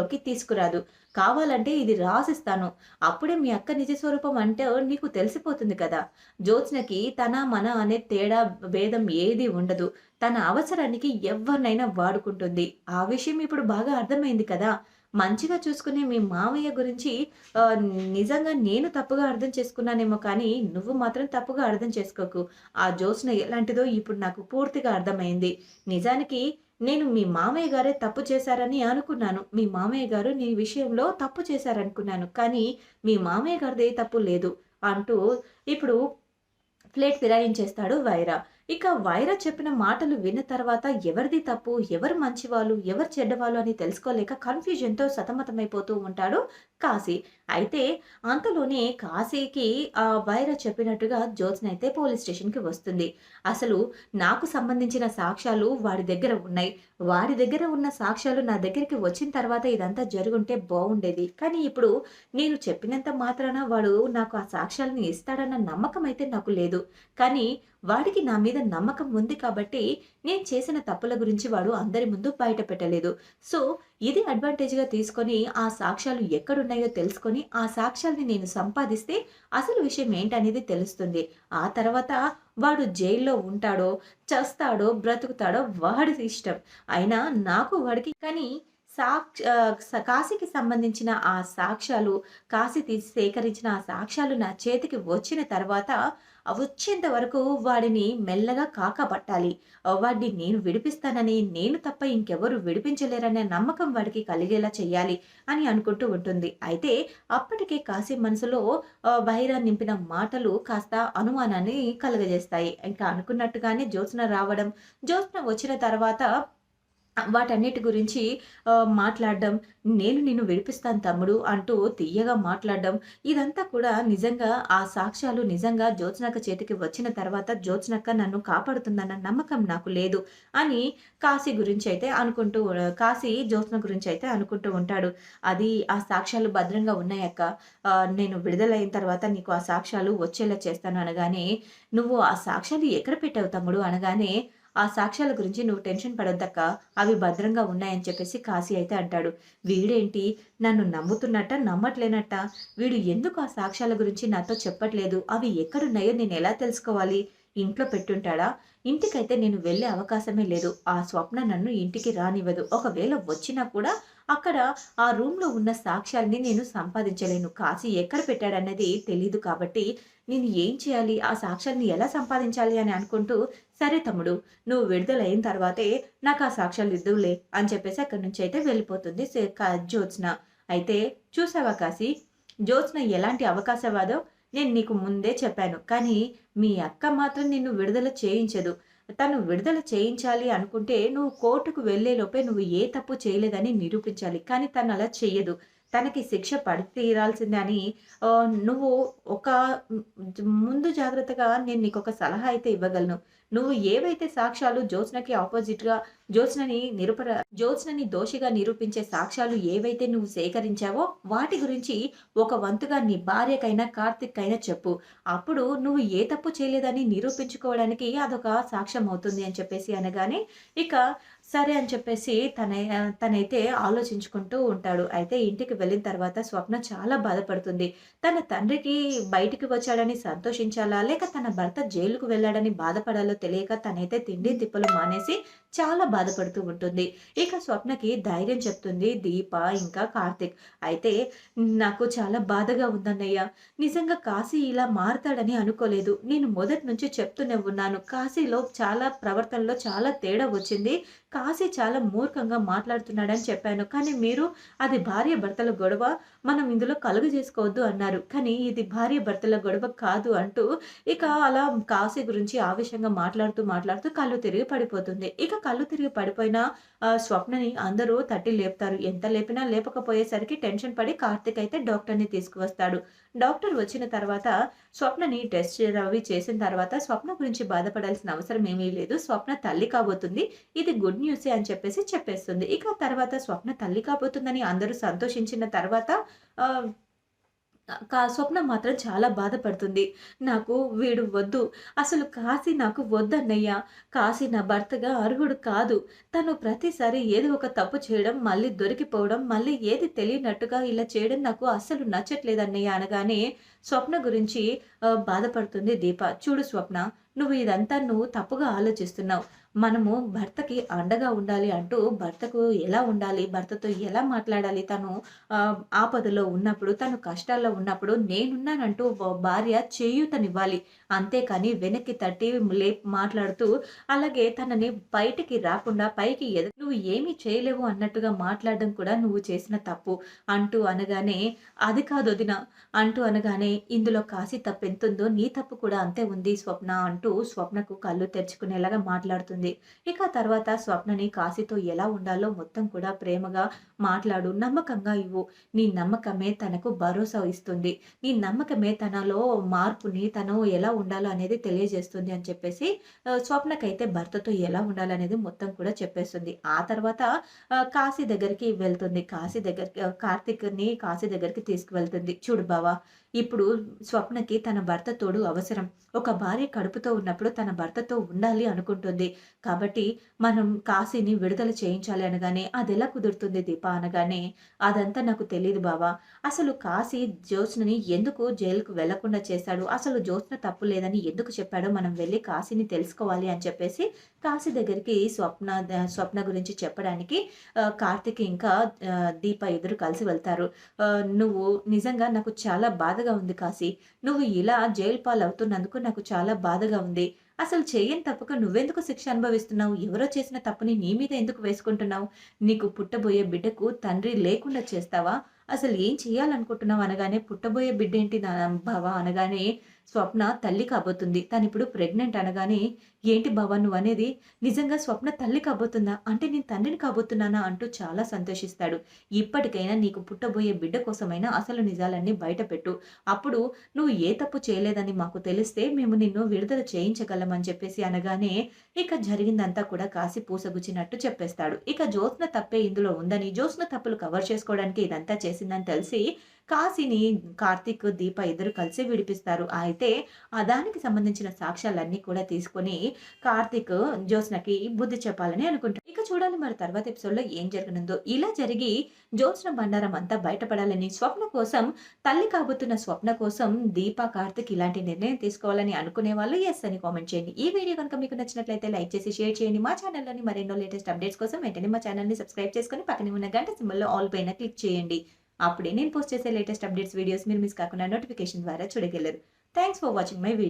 లోకి తీసుకురాదు. కావాలంటే ఇది రాసిస్తాను. అప్పుడే మీ అక్క నిజ స్వరూపం అంటే నీకు తెలిసిపోతుంది కదా. జ్యోత్స్నకి తన మన అనే తేడా భేదం ఏది ఉండదు. తన అవసరానికి ఎవరినైనా వాడుకుంటుంది. ఆ విషయం ఇప్పుడు బాగా అర్థమైంది కదా. మంచిగా చూసుకునే మీ మావయ్య గురించి నిజంగా నేను తప్పుగా అర్థం చేసుకున్నానేమో కానీ నువ్వు మాత్రం తప్పుగా అర్థం చేసుకోకు. ఆ జోస్న ఎలాంటిదో ఇప్పుడు నాకు పూర్తిగా అర్థమైంది. నిజానికి నేను మీ మామయ్య గారే తప్పు చేశారని అనుకున్నాను. మీ మామయ్య గారు నీ విషయంలో తప్పు చేశారనుకున్నాను. కానీ మీ మామయ్య గారిది తప్పు లేదు అంటూ ఇప్పుడు ప్లేట్ ఫిరాయించేస్తాడు వైరా. ఇక వైర చెప్పిన మాటలు విన్న తర్వాత ఎవరిది తప్పు ఎవరు మంచివాళ్ళు ఎవరు చెడ్డవాళ్ళు అని తెలుసుకోలేక కన్ఫ్యూజన్తో సతమతమైపోతూ ఉంటాడు కాశీ. అయితే అంతలోనే కాశీకి ఆ వైర చెప్పినట్టుగా జ్యోత్స్న అయితే పోలీస్ స్టేషన్కి వస్తుంది. అసలు నాకు సంబంధించిన సాక్ష్యాలు వాడి దగ్గర ఉన్నాయి. వాడి దగ్గర ఉన్న సాక్ష్యాలు నా దగ్గరికి వచ్చిన తర్వాత ఇదంతా జరుగుంటే బాగుండేది కానీ ఇప్పుడు నేను చెప్పినంత మాత్రాన వాడు నాకు ఆ సాక్ష్యాలను ఇస్తాడన్న నమ్మకం అయితే నాకు లేదు. కానీ వాడికి నా మీద నమ్మకం ఉంది కాబట్టి నేను చేసిన తప్పుల గురించి వాడు అందరి ముందు బయట పెట్టలేదు సో ఇది అడ్వాంటేజ్గా తీసుకొని ఆ సాక్ష్యాలు ఎక్కడున్నాయో తెలుసుకొని ఆ సాక్ష్యాల్ని నేను సంపాదిస్తే అసలు విషయం ఏంటనేది తెలుస్తుంది. ఆ తర్వాత వాడు జైల్లో ఉంటాడో చస్తాడో బ్రతుకుతాడో వాడి ఇష్టం. అయినా నాకు వాడికి కానీ సాక్ష కాశీకి సంబంధించిన ఆ సాక్ష్యాలు కాశీ తీసి సేకరించిన ఆ సాక్ష్యాలు నా చేతికి వచ్చిన తర్వాత వచ్చేంత వరకు వాడిని మెల్లగా కాకపట్టాలి వాడిని నేను విడిపిస్తానని నేను తప్ప ఇంకెవరు విడిపించలేరనే నమ్మకం వాడికి కలిగేలా చేయాలి అని అనుకుంటూ ఉంటుంది. అయితే అప్పటికే కాశీ మనసులో బహిరా నింపిన మాటలు కాస్త అనుమానాన్ని కలుగజేస్తాయి. ఇంకా అనుకున్నట్టుగానే జ్యోత్స్న రావడం జ్యోత్స్న వచ్చిన తర్వాత వాటన్నిటి గురించి మాట్లాడడం నేను నిన్ను విడిపిస్తాను తమ్ముడు అంటూ తీయగా మాట్లాడడం ఇదంతా కూడా నిజంగా ఆ సాక్ష్యాలు నిజంగా జ్యోత్స్నక్క చేతికి వచ్చిన తర్వాత జ్యోత్స్నక్క నన్ను కాపాడుతుందన్న నమ్మకం నాకు లేదు అని కాశీ గురించి అయితే అనుకుంటూ కాశీ జ్యోత్స్న గురించి అయితే అనుకుంటూ ఉంటాడు. అది ఆ సాక్ష్యాలు భద్రంగా ఉన్నాయక్క నేను విడుదలైన తర్వాత నీకు ఆ సాక్ష్యాలు వచ్చేలా చేస్తాను అనగానే నువ్వు ఆ సాక్ష్యాలు ఎక్కడ పెట్టావు తమ్ముడు అనగానే ఆ సాక్ష్యాల గురించి నువ్వు టెన్షన్ పడొద్దక్క అవి భద్రంగా ఉన్నాయని చెప్పేసి కాశీ అయితే అంటాడు. వీడేంటి? నన్ను నమ్ముతున్నట్ట నమ్మట్లేనట్ట? వీడు ఎందుకు ఆ సాక్ష్యాల గురించి నాతో చెప్పట్లేదు? అవి ఎక్కడున్నాయో నేను ఎలా తెలుసుకోవాలి? ఇంట్లో పెట్టుంటాడా? ఇంటికైతే నేను వెళ్ళే అవకాశమే లేదు. ఆ స్వప్న నన్ను ఇంటికి రానివ్వదు. ఒకవేళ వచ్చినా కూడా అక్కడ ఆ రూమ్లో ఉన్న సాక్ష్యాల్ని నేను సంపాదించలేను. కాశీ ఎక్కడ పెట్టాడన్నది తెలీదు కాబట్టి నేను ఏం చేయాలి? ఆ సాక్ష్యాల్ని ఎలా సంపాదించాలి అని అనుకుంటూ సరే తమ్ముడు నువ్వు విడుదలైన తర్వాతే నాకు ఆ సాక్ష్యాలు ఇద్దువులే అని చెప్పేసి అక్కడి నుంచి అయితే వెళ్ళిపోతుంది జ్యోత్స్న. అయితే చూసావా కాశీ? జ్యోత్స్న ఎలాంటి అవకాశవాదో నేను నీకు ముందే చెప్పాను కానీ మీ అక్క మాత్రం నిన్ను విడుదల చేయించదు. తను విడుదల చేయించాలి అనుకుంటే నువ్వు కోర్టుకు వెళ్ళేలోపే నువ్వు ఏ తప్పు చేయలేదని నిరూపించాలి కానీ తను అలా చెయ్యదు. తనకి శిక్ష పడి తీరాల్సిందే అని నువ్వు ఒక ముందు జాగ్రత్తగా నేను నీకు ఒక సలహా అయితే ఇవ్వగలను. నువ్వు ఏవైతే సాక్ష్యాలు జ్యోత్స్నకి ఆపోజిట్గా జ్యోత్స్నని నిరుపర జ్యోత్స్నని దోషిగా నిరూపించే సాక్ష్యాలు ఏవైతే నువ్వు సేకరించావో వాటి గురించి ఒక వంతుగా నీ భార్యకైనా కార్తిక్ అయినా చెప్పు. అప్పుడు నువ్వు ఏ తప్పు చేయలేదని నిరూపించుకోవడానికి అదొక సాక్ష్యం అవుతుంది అని చెప్పేసి అనగానే ఇక సరే అని చెప్పేసి తన తనైతే ఆలోచించుకుంటూ ఉంటాడు. అయితే ఇంటికి వెళ్ళిన తర్వాత స్వప్న చాలా బాధపడుతుంది. తన తండ్రికి బయటికి వచ్చాడని సంతోషించాలా? లేక తన భర్త జైలుకు వెళ్ళాడని బాధపడాలో? తెలియక తనైతే తిండి తిప్పలు మానేసి చాలా బాధపడుతూ ఉంటుంది. ఇక స్వప్నకి ధైర్యం చెప్తుంది దీప ఇంకా కార్తిక్. అయితే నాకు చాలా బాధగా ఉందన్నయ్య. నిజంగా కాశీ ఇలా మారుతాడని అనుకోలేదు. నేను మొదటి నుంచి చెప్తూనే ఉన్నాను. కాశీలో చాలా ప్రవర్తనలో చాలా తేడా వచ్చింది. కాశీ చాలా మూర్ఖంగా మాట్లాడుతున్నాడని చెప్పాను. కానీ మీరు అది భార్య భర్తల గొడవ మనం ఇందులో కలుగు చేసుకోవద్దు అన్నారు. కానీ ఇది భార్య భర్తల గొడవ కాదు అంటూ ఇక అలా కాశీ గురించి ఆవేశంగా మాట్లాడుతూ మాట్లాడుతూ కళ్ళు తిరిగి పడిపోతుంది. ఇక కళ్ళు తిరిగి పడిపోయిన స్వప్నని అందరూ తట్టి లేపుతారు. ఎంత లేపినా లేపకపోయేసరికి టెన్షన్ పడి కార్తిక్ అయితే డాక్టర్ని తీసుకువస్తాడు. డాక్టర్ వచ్చిన తర్వాత స్వప్నని టెస్ట్ అవి చేసిన తర్వాత స్వప్న గురించి బాధపడాల్సిన అవసరం ఏమీ లేదు. స్వప్న తల్లి కాబోతుంది. ఇది గుడ్ న్యూసే అని చెప్పేసి చెప్పేస్తుంది. ఇక తర్వాత స్వప్న తల్లి కాబోతుందని అందరూ సంతోషించిన తర్వాత ఆ, స్వప్న మాత్రం చాలా బాధపడుతుంది. నాకు వీడు వద్దు. అసలు కాశీ నాకు వద్దన్నయ్యా కాశీ నా భర్తగా అర్హుడు కాదు. తను ప్రతిసారి ఏదో ఒక తప్పు చేయడం, మళ్ళీ దొరికిపోవడం, మళ్ళీ ఏది తెలియనట్టుగా ఇలా చేయడం నాకు అస్సలు నచ్చట్లేదన్నయ్య అనగానే, స్వప్న గురించి బాధపడుతుంది దీప. చూడు స్వప్న, నువ్వు ఇదంతా నువ్వు తప్పుగా ఆలోచిస్తున్నావు. మనము భర్తకి అండగా ఉండాలి అంటూ భర్తకు ఎలా ఉండాలి? భర్తతో ఎలా మాట్లాడాలి? తను ఆపదలో ఉన్నప్పుడు, తను కష్టాల్లో ఉన్నప్పుడు నేనున్నానంటూ భార్య చేయూతనివ్వాలి. అంతేకాని వెనక్కి తట్టి లే మాట్లాడుతూ, అలాగే తనని బయటికి రాకుండా పైకి ఎద "నువ్వు ఏమీ చేయలేవు" అన్నట్టుగా మాట్లాడడం కూడా నువ్వు చేసిన తప్పు అంటూ అనగానే, "అది కాదు వదిన" అంటూ అనగానే, "ఇందులో కాశీ తప్పెంతుందో నీ తప్పు కూడా అంతే ఉంది స్వప్న" అంటూ స్వప్నకు కళ్ళు తెరుచుకునేలాగా మాట్లాడుతుంది. ఇక తర్వాత స్వప్నని కాశీతో ఎలా ఉండాలో మొత్తం కూడా ప్రేమగా మాట్లాడు, నమ్మకంగా ఇవ్వు. నీ నమ్మకమే తనకు భరోసా ఇస్తుంది. నీ నమ్మకమే తనలో మార్పుని, తను ఎలా ఉండాలో అనేది తెలియజేస్తుంది అని చెప్పేసి స్వప్నకైతే భర్తతో ఎలా ఉండాలనేది మొత్తం కూడా చెప్పేస్తుంది. ఆ తర్వాత కాశీ దగ్గరికి వెళ్తుంది. కాశీ దగ్గరికి కార్తీక్‌ని కాశీ దగ్గరికి తీసుకువెళ్తుంది. చూడు బావా ఇప్పుడు స్వప్నకి తన భర్త తోడు అవసరం. ఒక భార్య కడుపుతో ఉన్నప్పుడు తన భర్తతో ఉండాలి అనుకుంటుంది. కాబట్టి మనం కాశీని విడుదల చేయించాలి అనగానే, అది ఎలా కుదురుతుంది దీప" అనగానే, "అదంతా నాకు తెలియదు బావా అసలు కాశీ జ్యోత్స్నని ఎందుకు జైలుకు వెళ్ళకుండా చేశాడు? అసలు జ్యోత్స్న తప్పు లేదని ఎందుకు చెప్పాడో మనం వెళ్ళి కాశీని తెలుసుకోవాలి" అని చెప్పేసి కాశీ దగ్గరికి స్వప్న స్వప్న గురించి చెప్పడానికి కార్తిక్ ఇంకా దీప ఇద్దరు కలిసి వెళ్తారు. "నువ్వు నిజంగా నాకు చాలా బాధ బాధగా ఉంది కాశీ. నువ్వు ఇలా జైలు పాలవుతున్నందుకు నాకు చాలా బాధగా ఉంది. అసలు చేయని తప్పక నువ్వెందుకు శిక్ష అనుభవిస్తున్నావు? ఎవరో చేసిన తప్పుని నీ మీద ఎందుకు వేసుకుంటున్నావు? నీకు పుట్టబోయే బిడ్డకు తండ్రి లేకుండా చేస్తావా? అసలు ఏం చేయాలనుకుంటున్నావు?" అనగానే, "పుట్టబోయే బిడ్డేంటి నా బావ" అనగానే, స్వప్న తల్లి కాబోతుంది. తను ఇప్పుడు ప్రెగ్నెంట్ అనగానే, "ఏంటి భవన్ అనేది నిజంగా స్వప్న తల్లి కాబోతుందా? అంటే నేను తండ్రిని కాబోతున్నానా?" అంటూ చాలా సంతోషిస్తాడు. "ఇప్పటికైనా నీకు పుట్టబోయే బిడ్డ కోసమైనా అసలు నిజాలన్నీ బయటపెట్టు. అప్పుడు నువ్వు ఏ తప్పు చేయలేదని మాకు తెలిస్తే మేము నిన్ను విడుదల చేయించగలం" అని చెప్పేసి అనగానే, ఇక జరిగిందంతా కూడా కాసి పూసగుచ్చినట్టు చెప్పేస్తాడు. ఇక జ్యోత్స్న తప్పే ఇందులో ఉందని, జ్యోత్న తప్పులు కవర్ చేసుకోవడానికి ఇదంతా చేసిందని తెలిసి, కాశీని కార్తీక్, దీప ఇద్దరు కలిసి విడిపిస్తారు. అయితే ఆ దానికి సంబంధించిన సాక్ష్యాలన్నీ కూడా తీసుకొని కార్తీక్ జ్యోత్స్నకి బుద్ధి చెప్పాలని అనుకుంటారు ఇక చూడాలి మరి తర్వాత ఎపిసోడ్‌లో ఏం జరగనుందో. ఇలా జరిగి జ్యోత్స్న బండారం అంతా బయటపడాలని, స్వప్న కోసం తల్లి కాబోతున్న స్వప్న కోసం దీప, కార్తీక్ ఇలాంటి నిర్ణయం తీసుకోవాలని అనుకునే వాళ్ళు ఎస్ అని కామెంట్ చేయండి. ఈ వీడియో కనుక మీకు నచ్చినట్లయితే లైక్ చేసి, షేర్ చేయండి. మా ఛానల్‌లోని మరెన్నో లేటెస్ట్ అప్డేట్స్ కోసం వెంటనే మా ఛానల్‌ని సబ్స్క్రైబ్ చేసుకొని పక్కనే ఉన్న గంట సింబల్‌లో ఆల్ పైన క్లిక్ చేయండి. అప్పుడే నేను పోస్ట్ చేసే లేటెస్ట్ అప్డేట్స్ వీడియోస్ మీరు మిస్ కాకుండా నోటిఫికేషన్ ద్వారా చూడగలరు. Thanks for watching my video.